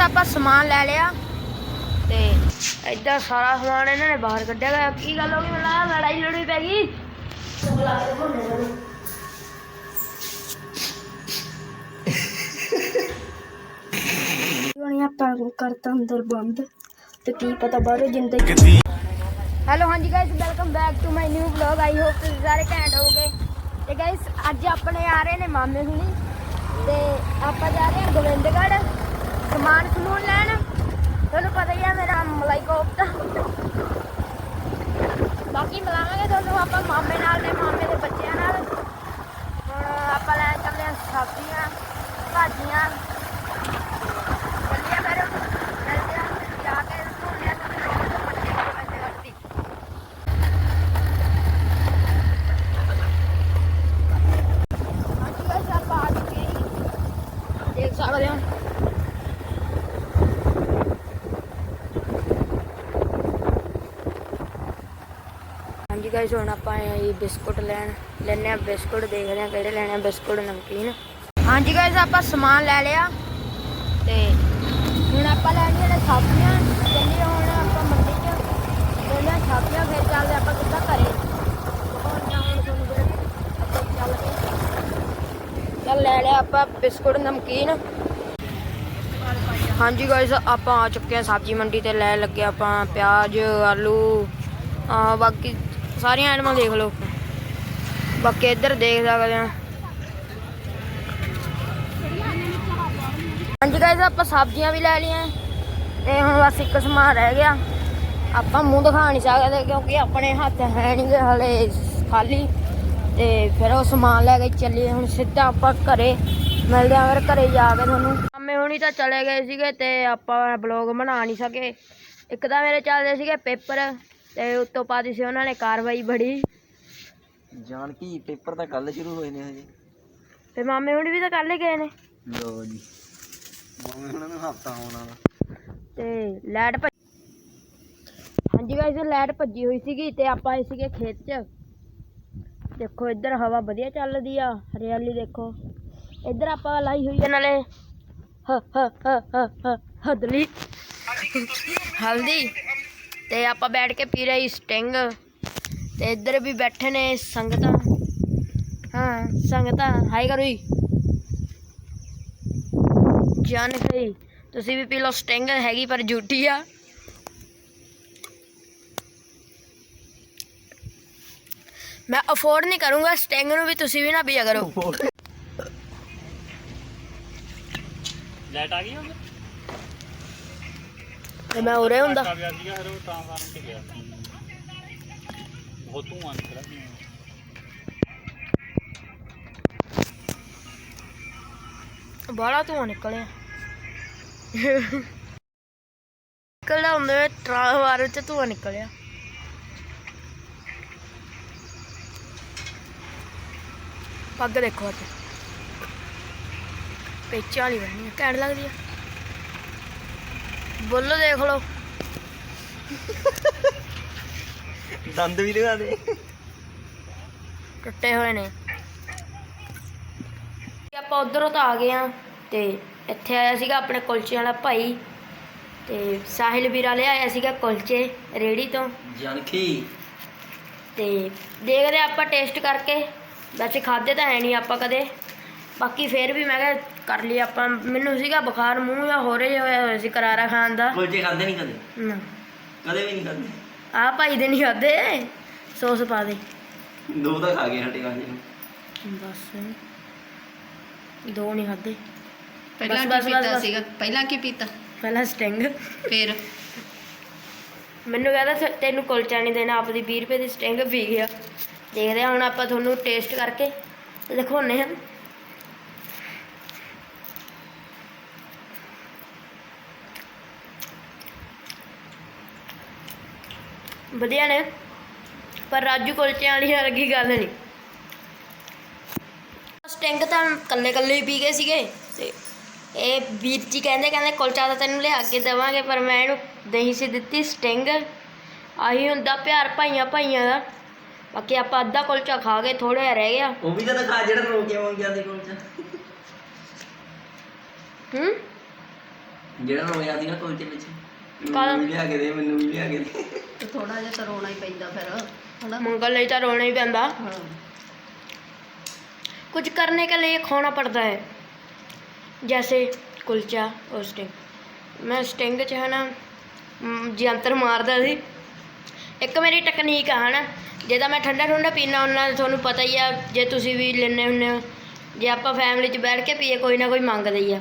ਆਪਾਂ ਸਮਾਨ ਲੈ ਲਿਆ ਤੇ ਇੱਧਰ ਸਾਰਾ ਸਮਾਨ ਇਹਨਾਂ ਨੇ ਬਾਹਰ ਕੱਢਿਆ ਗਿਆ ਕੀ ਗੱਲ ਹੋ ਗਈ? ਮਤਲਬ ਲੜਾਈ ਲੜੀ ਪੈ ਗਈ। ਹੁਣ ਆਪਾਂ ਕਰਤਾ ਅੰਦਰ ਬੰਦ ਤੇ ਕੀ ਪਤਾ ਬਾਹਰੋਂ ਜਿੰਦੇ ਹੈਲੋ ਹਾਂਜੀ guys welcome back to my new vlog I hope ਤੁਸੀਂ ਸਾਰੇ ਘੈਂਟ ਹੋਗੇ ਤੇ ਗਾਇਸ ਅੱਜ ਆਪਣੇ ਆ ਰਹੇ ਨੇ ਮਾਮੇ ਹੁਣੀ। ਤੇ ਆਪਾਂ ਜਾ ਰਹੇ ਹਾਂ ਗੋਬਿੰਦਗੜ੍ਹ। ਸਮਾਨ ਸਮੂਨ ਲੈਣ। ਤੁਹਾਨੂੰ ਪਤਾ ਹੀ ਆ ਮੇਰਾ ਮਲਾਈ ਕੋਫਤਾ। ਬਾਕੀ ਮਿਲਾਵਾਂਗੇ ਤੁਹਾਨੂੰ ਆਪਾਂ ਮਾਮੇ ਨਾਲ ਤੇ ਮਾਮੇ ਦੇ ਬੱਚਿਆਂ ਨਾਲ। ਹੁਣ ਆਪਾਂ ਲੈ ਚੱਲੇ ਹਾਂ ਸਬਜ਼ੀਆਂ, ਭਾਜੀਆਂ ਚੱਲੀਏ ਫਿਰ ਮਿਲਦੇ ਹਾਂ ਜਾ ਕੇ ਸੁਣਦੇ ਹਾਂ ਤੁਹਾਨੂੰ ਗੋਬਿੰਦਗੜ੍ਹ ਦੀ ਹਾਂਜੀ ਗਾਇਸ ਆਪਾਂ ਆ ਚੁੱਕੇ ਹਾਂ ਦੇਖ ਸਕਦੇ ਹੋ ਹਾਂਜੀ ਗਾਇਸ ਹੁਣ ਆਪਾਂ ਆਏ ਬਿਸਕੁਟ ਲੈਣ। ਲੈਣੇ ਆ ਬਿਸਕੁਟ, ਦੇਖਦੇ ਆ ਕਿਹੜੇ ਲੈਣੇ ਆ, ਬਿਸਕੁਟ, ਨਮਕੀਨ। ਹਾਂਜੀ ਗਾਇਸ ਆਪਾਂ ਸਮਾਨ ਲੈ ਲਿਆ। ਤੇ ਹੁਣ ਆਪਾਂ ਲੈਣੀਆਂ ਨੇ ਸਬਜ਼ੀਆਂ ਚੱਲੀਏ ਹੁਣ ਆਪਾਂ ਮੰਡੀ 'ਚ ਲੈ ਲਿਆ ਫਿਰ ਚੱਲਦੇ ਆਪਾਂ ਕਿੱਦਾਂ ਘਰੇ। ਚੱਲ ਲੈ ਲਿਆ ਆਪਾਂ ਬਿਸਕੁਟ, ਨਮਕੀਨ। ਹਾਂਜੀ ਗਾਇਸ ਆਪਾਂ ਆ ਚੁੱਕੇ ਆ ਸਬਜ਼ੀ ਮੰਡੀ ਤੇ। ਲੈ ਲੱਗੇ ਆਪਾਂ ਪਿਆਜ਼, ਆਲੂ ਬਾਕੀ ਸਾਰੀਆਂ ਆਈਟਮਾਂ ਦੇਖ ਲਓ। ਬਾਕੀ ਇੱਧਰ ਦੇਖ ਸਕਦੇ ਆ ਹਾਂਜੀ ਗਾਇਸ ਆਪਾਂ ਸਬਜ਼ੀਆਂ ਵੀ ਲੈ ਲਈਆਂ। ਤੇ ਹੁਣ ਬਸ ਇੱਕ ਸਮਾਨ ਰਹਿ ਗਿਆ। ਆਪਾਂ ਮੂੰਹ ਦਿਖਾ ਨਹੀਂ ਸਕਦੇ ਕਿਉਂਕਿ ਆਪਣੇ ਹੱਥ ਹੈ ਨਹੀਂ ਗੇ ਹਲੇ ਖਾਲੀ। ਤੇ ਫਿਰ ਉਹ ਸਮਾਨ ਲੈ ਕੇ ਚੱਲੀਏ। ਹੁਣ ਸਿੱਧਾ ਆਪਾਂ ਘਰੇ ਮਿਲਦੇ ਆਂ ਫਿਰ ਘਰੇ ਜਾ ਕੇ ਤੁਹਾਨੂੰ ਮਾਮੇ ਹੁਣੀ ਤਾਂ ਚਲੇ ਗਏ ਸੀਗੇ ਤੇ ਆਪਾਂ ਬਲੌਗ ਬਣਾ ਨਹੀਂ ਸਕੇ। ਇੱਕ ਤਾਂ ਮੇਰੇ ਚੱਲਦੇ ਸੀਗੇ ਪੇਪਰ। ਤੇ ਉੱਤੋਂ ਪਾਦੀ ਸੀ ਉਹਨਾਂ ਨੇ ਕਾਰਵਾਈ ਬੜੀ। ਜਾਣ ਕੀ ਪੇਪਰ ਤਾਂ ਕੱਲ ਸ਼ੁਰੂ ਹੋਏ ਨੇ ਹਜੇ। ਤੇ ਮਾਮੇ ਹੁਣੀ ਵੀ ਤਾਂ ਕੱਲ ਹੀ ਗਏ ਨੇ। ਲੋ ਜੀ। ਮਾਮੇ ਉਹਨਾਂ ਨੂੰ ਹਫਤਾ ਆਉਣਾ ਵਾ ਤੇ ਲਾਈਟ ਭੱਜ ਹਾਂਜੀ ਗਾਇਸ ਲਾਈਟ ਭੱਜੀ ਹੋਈ ਸੀਗੀ ਤੇ ਆਪਾਂ ਆਏ ਸੀਗੇ ਖੇਤ 'ਚ। ਦੇਖੋ ਇੱਧਰ ਹਵਾ ਵਧੀਆ ਚੱਲਦੀ ਆ ਹਰਿਆਲੀ ਦੇਖੋ। ਇੱਧਰ ਆਪਾਂ ਲਾਈ ਹੋਈ ਆ ਨਾਲੇ। ਹ ਹ ਹ ਹ ਹ ਹਦਲੀ। ਹਲਦੀ। ਤੇ ਆਪਾਂ ਬੈਠ ਕੇ ਪੀ ਰਹੀ ਸਟਿੰਗ। ਤੇ ਇੱਧਰ ਵੀ ਬੈਠੇ ਨੇ ਸੰਗਤਾਂ। ਹਾਂ, ਸੰਗਤਾਂ। ਹਾਈ ਕਰੋ ਜੀ। ਜਾਨ ਗਈ। ਤੁਸੀਂ ਵੀ ਪੀ ਲਓ ਸਟਿੰਗ, ਹੈਗੀ ਪਰ ਝੂਠੀ ਆ। ਮੈਂ ਅਫੋਰਡ ਨਹੀਂ ਕਰੂੰਗਾ, ਸਟਿੰਗ ਨੂੰ ਵੀ ਤੁਸੀਂ ਵੀ ਨਾ ਪੀਆ ਕਰੋ। ਲਾਈਟ ਆ ਗਈ ਹੁਣ? ਤੇ ਮੈਂ ਉਰੇ ਹੁੰਦਾ। ਗਿਆ ਸੀਗਾ ਫਿਰ ਉਹ ਟ੍ਰਾਂਸਫਾਰਮਰ ਤੇ ਗਿਆ। ਬਹੁਤ ਧੂਆਂ ਨਿਕਲਿਆ। ਸੀ। ਬਾਹਲਾ ਧੂਆਂ ਨਿਕਲਿਆ। ਨਿਕਲਦਾ ਹੁੰਦਾ ਟਰਾਂਸਫਾਰਮਰ ਚ ਧੂਆਂ ਨਿਕਲਿਆ। ਪੱਗ ਦੇਖੋ ਅੱਜ ਪੇਚਾਂ ਵਾਲੀ ਬੰਨੀ ਆ। ਘੈਂਟ ਲੱਗਦੀ ਆ। ਬੋਲੋ ਦੇਖ ਲਓ। ਦੰਦ ਵੀ ਲਗਾ ਦੇ। ਟੁੱਟੇ ਹੋਏ ਨੇ। ਆਪਾਂ ਉਧਰੋਂ ਤਾਂ ਆ ਗਏ ਆ ਤੇ ਇੱਥੇ ਆਇਆ ਸੀਗਾ ਆਪਣੇ ਕੁਲਚੇ ਵਾਲਾ ਭਾਈ ਤੇ ਸਾਹਿਲ ਵੀਰਾ ਲਿਆਇਆ ਸੀਗਾ ਕੁਲਚੇ ਰੇੜੀ ਤੋਂ। ਜਾਨਕੀ। ਤੇ ਦੇਖਦੇ ਆਪਾਂ ਟੇਸਟ ਕਰਕੇ। ਵੈਸੇ ਖਾਦੇ ਤਾਂ ਹੈ ਨਹੀਂ ਆਪਾਂ ਕਦੇ। ਬਾਕੀ ਫੇਰ ਵੀ ਮੈਂ ਕਿਹਾ ਕਰ ਲਈ ਆਪਾਂ। ਮੈਨੂੰ ਸੀਗਾ ਬੁਖਾਰ ਮੂੰਹ ਜਾਂ ਹੋ ਰਿਹਾ ਹੋਇਆ ਹੋਇਆ ਸੀ ਕਰਾਰਾ ਖਾਣ ਦਾ। ਕੁਲਚੇ ਖਾਦੇ ਨਹੀਂ ਕਦੇ? ਨਾ। ਕਦੇ ਵੀ ਨਹੀਂ ਖਾਦੇ? ਆਹ ਭਾਈ ਦੇ ਨਹੀਂ ਖਾਦੇ। ਸੌਸ ਪਾ ਦੇ। ਦੋ ਤਾਂ ਖਾ ਗਏ ਹਟੇ ਵਾਲੇ ਬਸ। ਦੋ ਨਹੀਂ ਖਾਦੇ। ਪਹਿਲਾਂ ਬਸ, ਕੀ ਬਸ, ਪੀਤਾ ਬਸ। ਸੀਗਾ? ਪਹਿਲਾਂ ਕੀ ਪੀਤਾ? ਪਹਿਲਾਂ ਸਟਿੰਗ। ਫਿਰ? ਮੈਨੂੰ ਕਹਿੰਦਾ ਤੈਨੂੰ ਕੁਲਚਾ ਨਹੀਂ ਦੇਣਾ ਆਪਦੀ 20 ਰੁਪਏ ਦੀ ਸਟਿੰਗ ਪੀ ਗਿਆ। ਦੇਖਦੇ ਹਾਂ ਹੁਣ ਆਪਾਂ ਤੁਹਾਨੂੰ ਟੇਸਟ ਕਰਕੇ ਦਿਖਾਉਨੇ ਹਾਂ। ਵਧੀਆ ਨੇ। ਪਰ ਰਾਜੂ ਕੁਲਚਿਆਂ ਵਾਲੀ ਵਰਗੀ ਗੱਲ ਨਹੀਂ। ਸਟਿੰਗ ਤਾਂ ਕੱਲੇ ਕੱਲੇ ਹੀ ਪੀ ਗਏ ਸੀਗੇ ਤੇ ਇਹ ਵੀਰ ਜੀ ਕਹਿੰਦੇ ਕਹਿੰਦੇ ਕੁਲਚਾ ਤਾਂ ਤੈਨੂੰ ਲਿਆ ਕੇ ਦੇਵਾਂਗੇ ਪਰ ਮੈਂ ਇਹਨੂੰ ਦਹੀਂ ਸੀ ਦਿੱਤੀ ਸਟਿੰਗ। ਆਹੀ ਹੁੰਦਾ ਪਿਆਰ ਭਾਈਆਂ ਭਾਈਆਂ ਦਾ। ਬਾਕੀ ਆਪਾਂ ਅੱਧਾ ਕੁਲਚਾ ਖਾ ਗਏ ਥੋੜਾ ਜਿਹਾ ਰਹਿ ਗਿਆ। ਉਹ ਵੀ ਤਾਂ ਖਾ ਜਿਹੜਾ ਰੋ ਕੇ ਮੰਗਿਆ ਸੀ ਕੁਲਚਾ। ਹੂੰ? ਜਿਹੜਾ ਰੋਇਆ ਸੀ ਨਾ ਕੁਲਚੇ ਵਿੱਚ। ਕੱਲ੍ਹ- ਮੈਨੂੰ ਵੀ ਲਿਆ ਕੇ ਦੇ ਮੈਨੂੰ ਵੀ ਲਿਆ ਕੇ ਦੇ ਤੇ ਥੋੜਾ ਜਿਹਾ ਤਾਂ ਰੋਣਾ ਹੀ ਪੈਂਦਾ ਫਿਰ ਹਨਾ मंगल नहीं तो रोना ही पैंदा ਹਾਂ कुछ करने के लिए खोना पड़ता है जैसे कुलचा और स्टिंग मैं स्टिंग ਚ ਹੈ ਨਾ ਮ, ਜੰਤਰ ਮਾਰਦਾ ਸੀ ਇੱਕ ਮੇਰੀ ਟੈਕਨੀਕ ਆ ਹਨਾ ਜੇ ਤਾਂ ਮੈਂ ਠੰਡਾ ਠੰਡਾ ਪੀਣਾ ਹੁੰਦਾ ਤੁਹਾਨੂੰ ਪਤਾ ਹੀ ਆ ਜੇ ਤੁਸੀਂ ਵੀ ਲੈਣੇ ਹੁੰਦੇ ਹੋ ਜੇ ਆਪਾਂ ਫੈਮਿਲੀ 'ਚ ਬੈਠ ਕੇ ਪੀਏ ਕੋਈ ਨਾ ਕੋਈ ਮੰਗਦਾ ਹੀ ਆ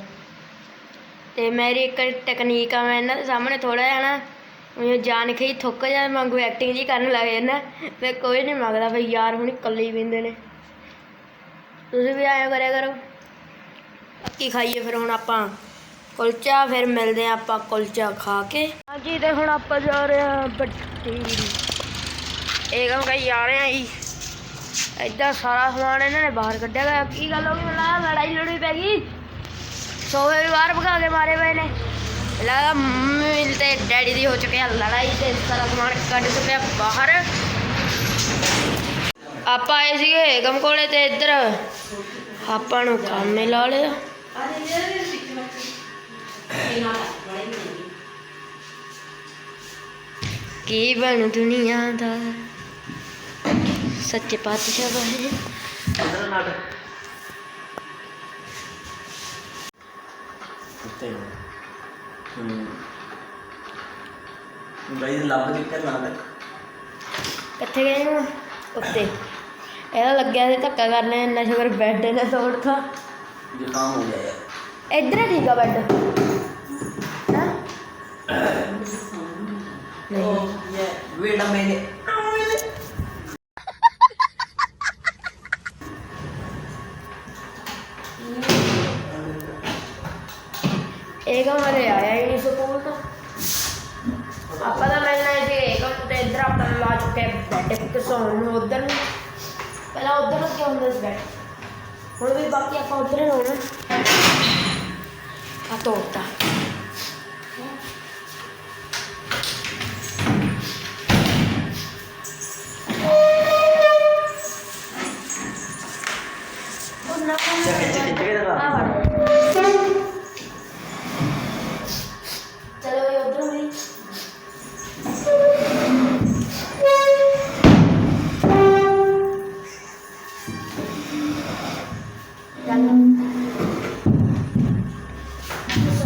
ਤੇ ਮੇਰੀ ਇੱਕ ਟੈਕਨੀਕ ਆ ਮੈਂ ਇਹਨਾਂ ਦੇ ਸਾਹਮਣੇ ਥੋੜਾ ਜਿਹਾ ਨਾ ਮੈਨੂੰ ਜਾਣ ਕੇ ਹੀ ਥੁੱਕ ਜਾ ਵਾਂਗੂ ਐਕਟਿੰਗ ਜੀ ਕਰਨ ਲੱਗ ਜਾਂਦਾ। ਤੇ ਕੋਈ ਨਹੀਂ ਮੰਗਦਾ ਬਈ ਯਾਰ ਹੁਣ ਇਕੱਲੇ ਹੀ ਪੀਂਦੇ ਨੇ। ਤੁਸੀਂ ਵੀ ਆਇਆ ਕਰਿਆ ਕਰੋ। ਕੀ ਖਾਈਏ ਫਿਰ ਹੁਣ ਆਪਾਂ? ਕੁਲਚਾ ਫਿਰ ਮਿਲਦੇ ਆ ਆਪਾਂ ਕੁਲਚਾ ਖਾ ਕੇ। ਹਾਂਜੀ ਤੇ ਹੁਣ ਆਪਾਂ ਜਾ ਰਹੇ ਆ ਬੱਟੀ। ਏਕਮ ਕਹੀ ਜਾ ਰਹੇ ਆ ਜੀ। ਏਦਾਂ ਸਾਰਾ ਸਮਾਨ ਇਹਨਾਂ ਨੇ ਬਾਹਰ ਕੱਢਿਆ ਗਿਆ ਕੀ ਗੱਲ ਹੋ ਗਈ? ਮਲਾ ਲੜਾਈ ਲੜੀ ਪੈ ਗਈ। ਸੋਵੇ ਵੀ ਬਾਹਰ ਭਗਾ ਕੇ ਮਾਰੇ ਪਏ ਨੇ। ਲੱਗਾ ਮੰਮੀ ਤੇ ਡੈਡੀ ਦੀ ਹੋ ਚੁੱਕਿਆ ਲੜਾਈ ਤੇ ਸਾਰਾ ਸਮਾਨ ਕੱਢ ਚੁੱਕਿਆ ਬਾਹਰ। ਆਪਾਂ ਆਏ ਸੀਗੇ ਏਕਮ ਕੋਲੇ ਤੇ ਇੱਧਰ। ਆਪਾਂ ਨੂੰ ਕੰਮ ਲਾ ਲਿਆ ਕੀ ਬਣ ਦੁਨੀਆ ਦਾ? ਸੱਚੇ ਪਾਤਸ਼ਾਹ ਬਾਰੇ। ਹੂੰ। ਗਾਇਸ ਲੱਭ ਚੁੱਕਾ ਨਾਟਕ ਕਿੱਥੇ ਗਏ ਹੁਣ? ਉੱਤੇ। ਇਹਦਾ ਲੱਗਿਆ ਸੀ ਧੱਕਾ ਕਰਨੇ ਇੰਨਾ ਸ਼ੁਕਰ ਬੈੱਡ ਨੇ ਤੋੜਤਾ ਜ਼ੁਕਾਮ ਹੋ ਗਿਆ। ਯਾਰ ਇੱਧਰ ਠੀਕ ਆ ਬੈੱਡ। ਹਾਂ? ਵੇਟ ਅ ਮਿੰਟ ਏਕਮ ਹਲੇ ਆਇਆ ਹੀ ਨਹੀਂ ਸਕੂਲ ਤੋਂ। ਆਪਾਂ ਤਾਂ ਮਿਲਣਾ ਸੀ ਏਕਮ ਤੇ ਇੱਧਰ ਆਪਾਂ ਨੂੰ ਲਾ ਚੁੱਕੇ ਬੈੱਡ ਤੇ ਸੌਣ ਨੂੰ ਉਧਰ ਨੂੰ। ਪਹਿਲਾਂ ਉਧਰ ਲੱਗਿਆ ਹੁੰਦਾ ਸੀ ਬੈੱਡ ਹੁਣ ਵੀ ਬਾਕੀ ਆਪਾਂ ਉਧਰ ਹੀ ਲਾਉਣਾ ਆ ਤੋੜਤਾ।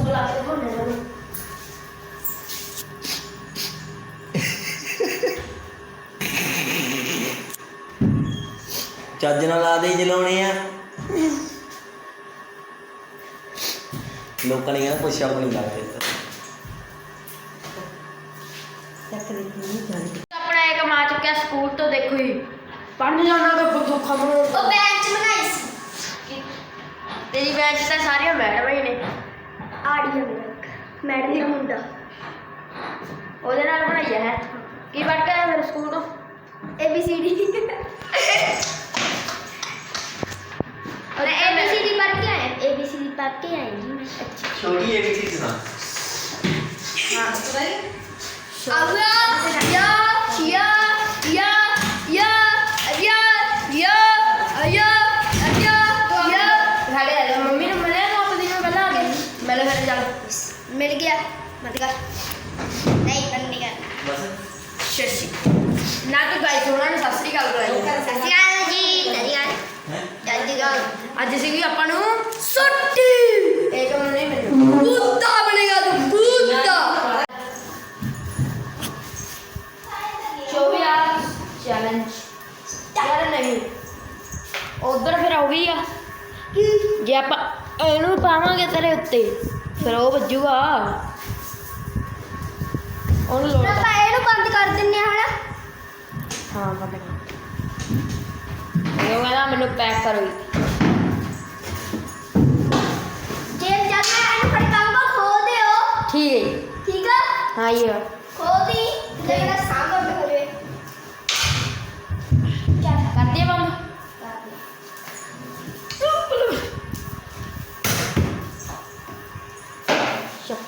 ਕੇ ਚੱਜ ਨਾਲ ਲਾ ਦੇ ਜਲਾਉਣੇ ਆ। ਲੋਕਾਂ ਨੇ ਕਹਿੰਦਾ ਪੁੱਛਿਆ ਨਹੀਂ ਲੱਗਦੇ ਆਪਣਾ ਇੱਕ ਮਾ ਚੁੱਕਿਆ ਸਕੂਲ ਤੋਂ ਦੇਖੋ ਜੀ। ਪੜ੍ਹਨ ਜਾਣਾ ਤਾਂ ਬਹੁਤ ਦੁੱਖਾ ਬਣੋ ਉਹ ਬੈਂਚ ਬਣਾਈ ਸੀ। ਤੇਰੀ ਬੈਂਚ ਤਾਂ ਸਾਰੀਆਂ ਮੈਡਮਾਂ ਹੀ ਨੇ। ਆੜੀ ਅਮਰਕ ਮੈਡਮ ਦਾ ਮੁੰਡਾ ਉਹਦੇ ਨਾਲ ਬਣਾਇਆ ਹੈ ਕੀ ਪੜ ਕੇ ਆਇਆ ए बी सी डी पढ़ के आए छोटी ए बी सी हाँ तो भाई अब या या या ਮਿਲ ਗਿਆ। ਮਤ ਕਰ ਨਹੀਂ ਬੰਨੀ ਕਰ ਬਸ। ਸ਼ਸ਼ੀ ਨਾ ਤੂੰ ਗਾਈ ਸੋਣਾ ਨੇ ਸਤਿ ਸ੍ਰੀ ਅਕਾਲ ਬੁਲਾਈ ਸਤਿ ਸ਼੍ਰੀ ਅਕਾਲ ਜੀ। ਸਤਿ ਸ਼੍ਰੀ ਅਕਾਲ ਅੱਜ ਸੀਗੀ ਆਪਾਂ ਨੂੰ ਛੁੱਟੀ ਇਹ ਕੰਮ ਨਹੀਂ ਮੈਨੂੰ ਬੁੱਧਾ ਬਣੇਗਾ ਤੂੰ ਬੁੱਧਾ ਚੋਵੀ ਆ ਚੈਲੰਜ ਯਾਰ ਨਹੀਂ ਉਧਰ ਫਿਰ ਹੋ ਗਈ ਆ ਜੇ ਆਪਾਂ ਇਹਨੂੰ ਪਾਵਾਂਗੇ ਤੇਰੇ ਉੱਤੇ। ਫਿਰ ਉਹ ਵੱਜੂਗਾ। ਉਹਨੂੰ ਲੋੜ ਆਪਾਂ ਇਹਨੂੰ ਬੰਦ ਕਰ ਦਿੰਨੇ ਆ ਹਨਾ। ਹਾਂ ਬੰਦ ਕਰ। ਇਹ ਕਹਿੰਦਾ ਮੈਨੂੰ ਪੈਕ ਕਰੋ ਜੀ। ਜੇ ਜਦ ਮੈਂ ਇਹਨੂੰ ਖੜਕਾਉਂਗਾ ਖੋ ਦਿਓ। ਠੀਕ ਹੈ ਜੀ। ਠੀਕ ਆ? ਹਾਂ ਇਹ ਖੋ ਦੀ।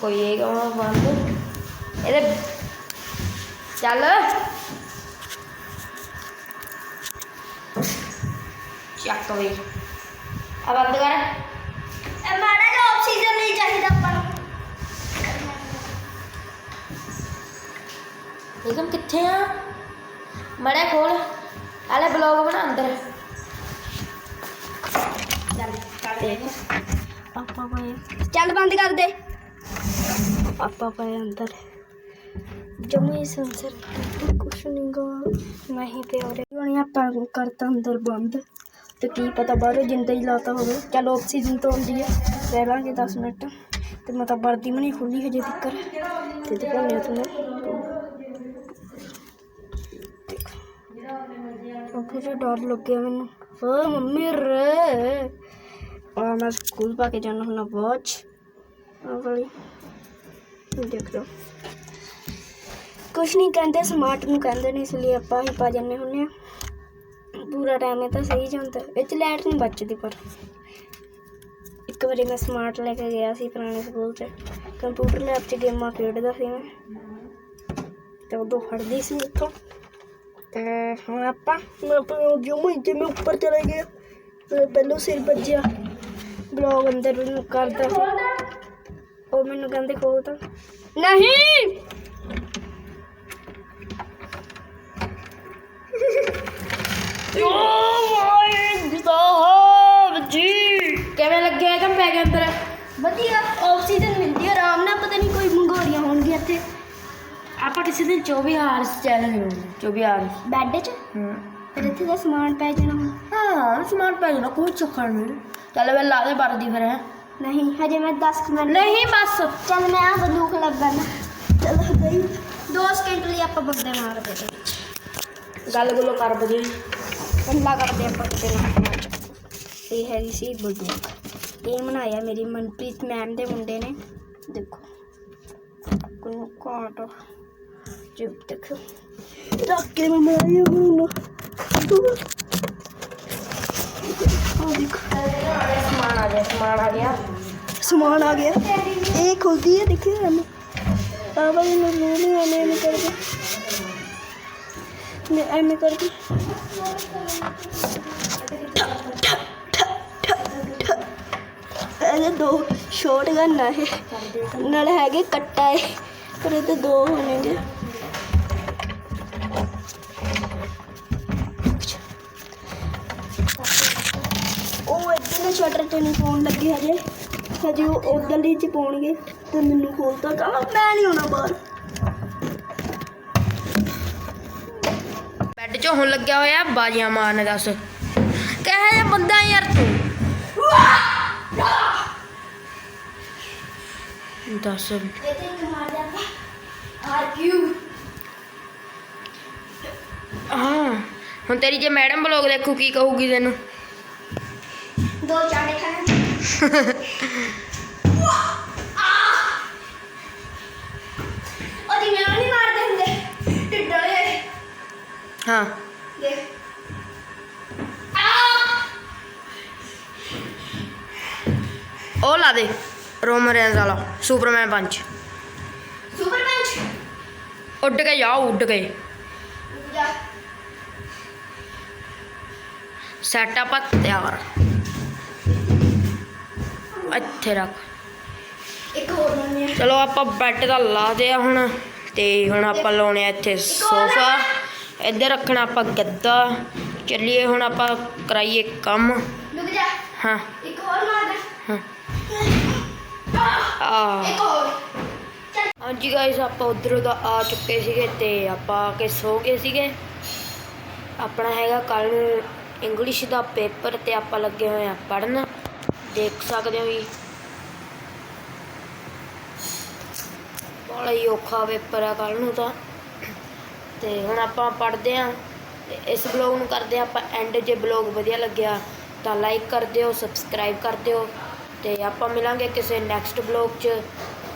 koyuyor ama bandı. Ele ਚੱਲ। ਚੱਕ ਵੇ ਆ ਬੰਦ ਕਰ। ਮਾੜਾ ਜਿਹਾ ਆਕਸੀਜਨ ਨਹੀਂ ਚਾਹੀਦਾ ਆਪਾਂ ਨੂੰ। ਨਿਗਮ ਕਿੱਥੇ ਆ? ਮੜਾ ਖੋਲ। ਆਲੇ ਬਲੌਗ ਬਣਾ ਅੰਦਰ। ਚੱਲ ਚੱਲ। ਆਪਾਂ ਕੋਈ ਚੱਲ ਬੰਦ ਕਰ ਦੇ। ਆਪਾਂ ਪਏ ਅੰਦਰ ਜਮੇ ਸੰਸਰ ਕੁਛ ਨਹੀਂ ਗਾ ਮੈਂ ਹੀ ਤੇ ਔਰੇ ਹੁਣ ਆਪਾਂ ਕਰਤਾ ਅੰਦਰ ਬੰਦ ਤੇ ਕੀ ਪਤਾ ਬਾਹਰੋਂ ਜਿੰਦਾ ਹੀ ਲਾਤਾ ਹੋਵੇ ਚਲ ਆਕਸੀਜਨ ਤੋਂ ਆਉਂਦੀ ਹੈ ਰਹਿ ਲਾਂਗੇ 10 ਮਿੰਟ ਤੇ ਮੈਂ ਤਾਂ ਵਰਦੀ ਵੀ ਨਹੀਂ ਖੁੱਲੀ ਹਜੇ ਤੱਕ ਤੇ ਦਿਖਾਉਂਦੇ ਤੁਹਾਨੂੰ ਉਹ ਫਿਰ ਡਰ ਲੱਗਿਆ ਮੈਨੂੰ ਓ ਮੰਮੀ ਰੇ ਆ ਮੈਂ ਸਕੂਲ ਪਾ ਕੇ ਜਾਣਾ ਹੁੰਦਾ ਵਾਚ ਆ ਵਾਲੀ ਦੇਖ ਲਓ। ਕੁਛ ਨਹੀਂ ਕਹਿੰਦੇ ਸਮਾਰਟ ਨੂੰ ਕਹਿੰਦੇ ਨੇ, ਇਸ ਲਈ ਆਪਾਂ ਹੀ ਪਾ ਜਾਂਦੇ ਹੁੰਦੇ ਆ ਪੂਰਾ ਟਾਈਮ ਇਹ ਤਾਂ ਸਹੀ ਜਾਂਦਾ। ਇਹ ਚ ਲਾਈਟ ਨਹੀਂ ਬਚਦੀ ਪਰ। ਇੱਕ ਵਾਰੀ ਮੈਂ ਸਮਾਰਟ ਲੈ ਕੇ ਗਿਆ ਸੀ ਪੁਰਾਣੇ ਸਕੂਲ 'ਚ। ਕੰਪਿਊਟਰ ਲੈਬ 'ਚ ਗੇਮਾਂ ਖੇਡਦਾ ਸੀ ਮੈਂ। ਤੇ ਉਦੋਂ ਫੜਦੀ ਸੀ ਉੱਥੋਂ। ਤੇ ਹੁਣ ਆਪਾਂ ਮੈਂ ਆਪਣੇ ਜਮੂ ਇੱਥੇ ਮੈਂ ਉੱਪਰ ਚਲੇ ਗਿਆ। ਮੇਰੇ ਪਹਿਲੋਂ ਸਿਰ ਵੱਜਿਆ। ਬਲੌਗ ਅੰਦਰ ਨੂੰ ਕਰਦਾ ਸੀ। ਉਹ ਮੈਨੂੰ ਕਹਿੰਦੇ ਖੋਲ ਤਾਂ ਨਹੀਂ ਓ ਮਾਈ ਗॉड ਜੀ। ਕਿਵੇਂ ਲੱਗਿਆ ਕੰਮ ਪੈ ਗਿਆ ਅੰਦਰ? ਵਧੀਆ ਆਕਸੀਜਨ ਮਿਲਦੀ ਹੈ ਆਰਾਮ ਨਾਲ ਪਤਾ ਨਹੀਂ ਕੋਈ ਮੰਗੋੜੀਆਂ ਹੋਣਗੀਆਂ ਇੱਥੇ। ਆਪਾਂ ਕਿਸੇ ਦਿਨ 24 ਹਾਰਸ ਚੈਲੰਜ ਕਰਾਂਗੇ 24 ਹਾਰਸ ਬੈੱਡ 'ਚ? ਫਿਰ ਇੱਥੇ ਦਾ ਸਮਾਨ ਪੈ ਜਾਣਾ ਹਾਂ ਸਮਾਨ ਪੈ ਜਾਣਾ ਕੋਈ ਚੱਕਰ ਨਹੀਂ। ਚੱਲ ਵੇ ਲਾ ਦੇ ਵਰਦੀ ਫਿਰ ਹੈਂ। ਨਹੀਂ ਹਜੇ ਮੈਂ 10 ਮਿੰਟ ਨਹੀਂ ਬਸ ਚੱਲ ਮੈਂ ਆ ਬੰਦੂਕ ਲੱਗਾ ਨਾ ਚੱਲ ਗਈ 2 ਸਕਿੰਟ ਲਈ ਆਪਾਂ ਬੰਦੇ ਮਾਰਦੇ ਤੇ ਗੱਲ ਗੁੱਲੋ ਕਰ ਬਦੀ ਕੰਨਾ ਕਰਦੇ ਆਪਾਂ ਕਿਤੇ ਨਾ ਇਹ ਹੈਗੀ ਸੀ ਬੰਦੂਕ ਇਹ ਬਣਾਇਆ ਮੇਰੀ ਮਨਪ੍ਰੀਤ ਮੈਮ ਦੇ ਮੁੰਡੇ ਨੇ ਦੇਖੋ ਕੋਈ ਕਾਟ ਜਿਬ ਦੇਖੋ ਰੱਖ ਕੇ ਮੈਂ ਮਾਰਿਆ ਹੁਣ ਆ ਦੇਖੋ ਸਮਾਨ ਆ ਗਿਆ। ਸਮਾਨ ਆ ਗਿਆ ਸਮਾਨ ਆ ਗਿਆ ਇਹ ਖੁੱਲਦੀ ਹੈ ਦੇਖਿਓ ਹਮ ਆ ਬਾਈ ਮੈਂ ਨਹੀਂ ਆਨੇ ਐਵੇਂ ਕਰਕੇ। ਮੈਂ ਐਵੇਂ ਕਰਕੇ। ਇਹਦੇ ਦੋ ਸ਼ੋਟ ਗਨ ਆ ਇਹ। ਨਾਲ ਹੈਗੇ ਕੱਟਾ ਹੈ ਪਰ ਇਹਦੇ ਦੋ ਹੋਣਗੇ। ਤੇ ਨਹੀਂ ਪਾਉਣ ਲੱਗੇ ਹਜੇ। ਹਜੇ ਉਹ ਉਧਰਲੀ ਚ ਪਾਉਣਗੇ ਤੇ ਮੈਨੂੰ ਖੋਲਤਾ ਕਹਾਂ ਮੈਂ ਨਹੀਂ ਆਉਣਾ ਬਾਹਰ। ਬੈੱਡ 'ਚ ਹੁਣ ਲੱਗਿਆ ਹੋਇਆ ਬਾਜੀਆਂ ਮਾਰਨ ਦੱਸ। ਕਹਿ ਜਿਹਾ ਬੰਦਾ ਯਾਰ ਤੂੰ? ਦੱਸ। ਇਹ ਤੇ ਮਾਰ ਦੇ ਆਰ ਕਿਊ ਹਾਂ। ਹੁਣ ਤੇਰੀ ਜੇ ਮੈਡਮ ਬਲੌਗ ਦੇਖੂ, ਕੀ ਕਹੂਗੀ ਤੈਨੂੰ? ਦੋ ਚਾੜੇ ਖਾਣਾ ਉਹਦੀ ਮੈਂ ਨਹੀਂ ਮਾਰਦੇ ਹੁੰਦੇ ਟਿੱਡਲੇ ਹਾਂ। ਦੇਖ ਉਹ ਲਾ ਦੇ। ਰੋਮਨ ਰੇਂਜ ਵਾਲਾ। Superman punch. Super punch? ਉੱਡ ਕੇ ਉੱਡ ਜਾ। ਆ ਤਿਆਰ ਇੱਥੇ ਰੱਖ। ਇੱਕ ਹੋਰ ਲਾਉਂਦੇ ਆ। ਚਲੋ ਆਪਾਂ ਬੈੱਡ ਦਾ ਲਾ ਦਿਆ ਹੁਣ ਤੇ ਹੁਣ ਆਪਾਂ ਲਾਉਣੇ ਆ ਇੱਥੇ ਸੋਫਾ। ਇੱਧਰ ਰੱਖਣਾ ਆਪਾਂ ਗੱਦਾ। ਚੱਲੀਏ ਹੁਣ ਆਪਾਂ ਕਰਾਈਏ ਕੰਮ। ਰੁਕ ਜਾ। ਹਾਂ। ਇੱਕ ਹੋਰ ਮਾਰ ਦੇ। ਹਾਂ। ਆ ਇੱਕ ਹੋਰ। ਹਾਂਜੀ ਗਾਇਸ ਆਪਾਂ ਉਧਰੋਂ ਦਾ ਆ ਚੁੱਕੇ ਸੀਗੇ ਤੇ ਆਪਾਂ ਆ ਕੇ ਸੋ ਗਏ ਸੀਗੇ। ਆਪਣਾ ਹੈਗਾ ਕੱਲ ਨੂੰ ਇੰਗਲਿਸ਼ ਦਾ ਪੇਪਰ ਤੇ ਆਪਾਂ ਲੱਗੇ ਹੋਏ ਆ ਪੜਨ ਦੇਖ ਸਕਦੇ ਹੋ ਜੀ। ਬੜਾ ਹੀ ਔਖਾ ਪੇਪਰ ਆ ਕੱਲ ਨੂੰ ਤਾਂ। ਤੇ ਹੁਣ ਆਪਾਂ ਪੜਦੇ ਆ ਇਸ ਬਲੌਗ ਨੂੰ ਕਰਦੇ ਆ ਆਪਾਂ ਐਂਡ ਜੇ ਬਲੌਗ ਵਧੀਆ ਲੱਗਿਆ ਤਾਂ ਲਾਈਕ ਕਰ ਦਿਓ ਸਬਸਕ੍ਰਾਈਬ ਕਰ ਦਿਓ। ਤੇ ਆਪਾਂ ਮਿਲਾਂਗੇ ਕਿਸੇ ਨੈਕਸਟ ਬਲੌਗ 'ਚ।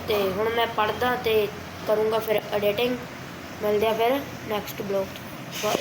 ਤੇ ਹੁਣ ਮੈਂ ਪੜਦਾ ਤੇ ਕਰੂੰਗਾ ਫਿਰ ਐਡੀਟਿੰਗ ਮਿਲਦੇ ਆ ਫਿਰ ਨੈਕਸਟ ਬਲੌਗ 'ਚ। ਬਾਏ